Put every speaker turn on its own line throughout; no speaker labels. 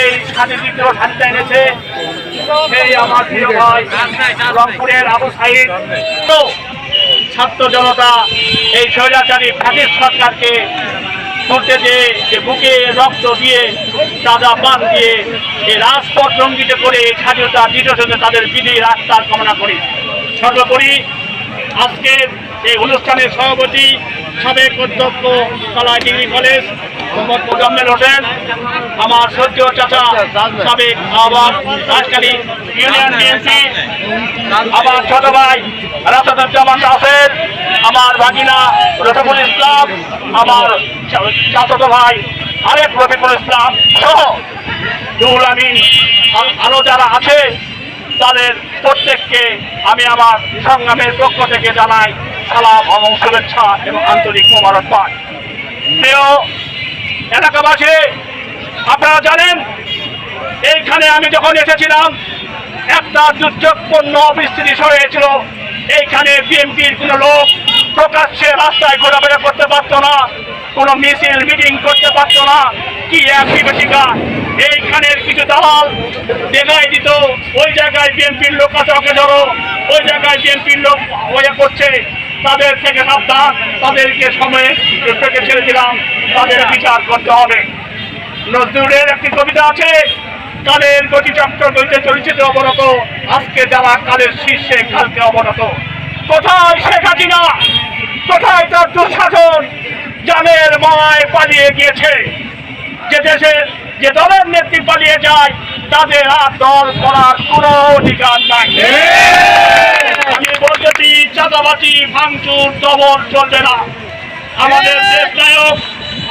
এই এনেছে। আমার প্রিয় রংপুরের ছাত্র জনতা, এই স্বৈরাচারী ফ্যাসিস সরকারকে করতে যে বুকে রক্ত দিয়ে, তাজা পান দিয়ে এই রাজপথ রঙ্গিত করে এই স্বাধীনতা দ্বিতীয় তাদের বিধি রাস্তার কামনা করি। সর্বোপরি আজকের এই অনুষ্ঠানের সভাপতি সাবেক অধ্যক্ষ কলা ডিগ্রি কলেজ মোহাম্মদ মোজাম্মেল হোসেন আমার সদ্য চাচা সাবেক আবার রাজকালী ইউনিয়ন বিএনপি আমার ছোট ভাই রাসাদুজ্জামান রাসেল আমার ভাগিনা রফিকুল ইসলাম, আমার চাচাতো ভাই আরেক রফিকুল ইসলাম সহ রুহুল আমিন আর- আরও যারা আছে, তাদের প্রত্যেককে আমি আমার সংগ্রামের পক্ষ থেকে জানাই সালাম এবং শুভেচ্ছা এবং আন্তরিক মোবারকবাদ। প্রিয় এলাকাবাসী, আপনারা জানেন, এইখানে আমি যখন এসেছিলাম, একটা দুর্যোগপূর্ণ পরিস্থিতি হয়েছিল। এইখানে বিএনপির কোনো লোক প্রকাশ্যে রাস্তায় ঘোরাফেরা করতে পারতো না, কোনো মিছিল, মিটিং করতে পারতো না। কি এক বিভীষিকা? এইখানের কিছু দালাল দেখাই দিত। ওই জায়গায় বিএনপির লোক ওকে ধরো, ওই জায়গায় বিএনপির লোক ওয়ে করছে। তাদের থেকে সাবধান, তাদেরকে সময়ে থেকে ছেড়ে দিলাম, তাদের বিচার করতে হবে। নজরুলের একটি কবিতা আছে কালের গতি চক্র গতিতে চলছে অবনত আজকে যারা কালের শীর্ষে কালকে অবনত কোথায় শেখ হাসিনা? কোথায় তার দুঃশাসন? জানের মায় পালিয়ে গিয়েছে। যে দেশের যে দলের নেত্রী পালিয়ে যায়, তাদের আর দল করার কোনো অধিকার নাই। বলতেছি চাঁদাবাজি ভাঙচুর দমন চলবে না। আমাদের দেশ নায়ক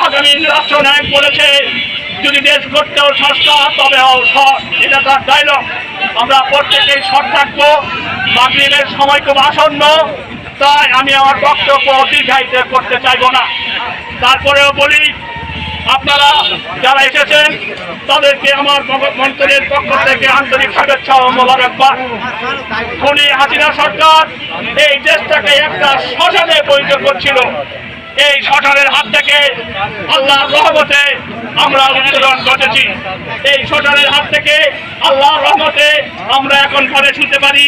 আগামী রাষ্ট্রনায়ক বলেছে যদি দেশ করতেও সস্তা তবে এটা তার ডায়লগ আমরা প্রত্যেকেই সৎ থাকব। মাগরীবের সময় খুব আসন্ন। তাই আমি আমার বক্তব্য দীর্ঘায়িত করতে চাইব না। তারপরেও বলি আপনারা যারা এসেছেন, তাদেরকে আমার মন্ত্রের পক্ষ থেকে আন্তরিক শুভেচ্ছা ও মোবারকবাদ। খুনি হাসিনা সরকার এই দেশটাকে একটা শ্মশানে পরিণত করছিল। এই শ্মশানের হাত থেকে আল্লাহ রহমতে আমরা উত্তোলন ঘটেছি। এই শ্মশানের হাত থেকে আল্লাহ রহমতে আমরা এখন ঘরে শুতে পারি,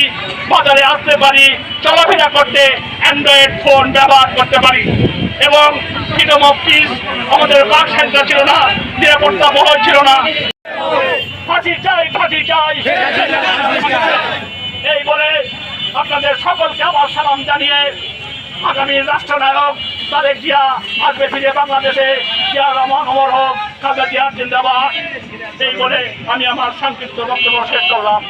বাজারে আসতে পারি, চলাফেরা করতে অ্যান্ড্রয়েড ফোন ব্যবহার করতে পারি। এবং ফ্রিডম অফ পিস আমাদের বাক স্বাধীনতা ছিল না, নিরাপত্তা বহল ছিল না। ফাঁসি চাই ফাঁসি চাই। এই বলে আপনাদের সকলকে আমার সালাম জানিয়ে আগামী রাষ্ট্রনায়ক তারেক জিয়া আসবে ফিরে বাংলাদেশে। জিয়া রহমান অমর হোক খালেদা জিয়ার জিন্দাবাদ। এই বলে আমি আমার সংক্ষিপ্ত বক্তব্য শেষ করলাম।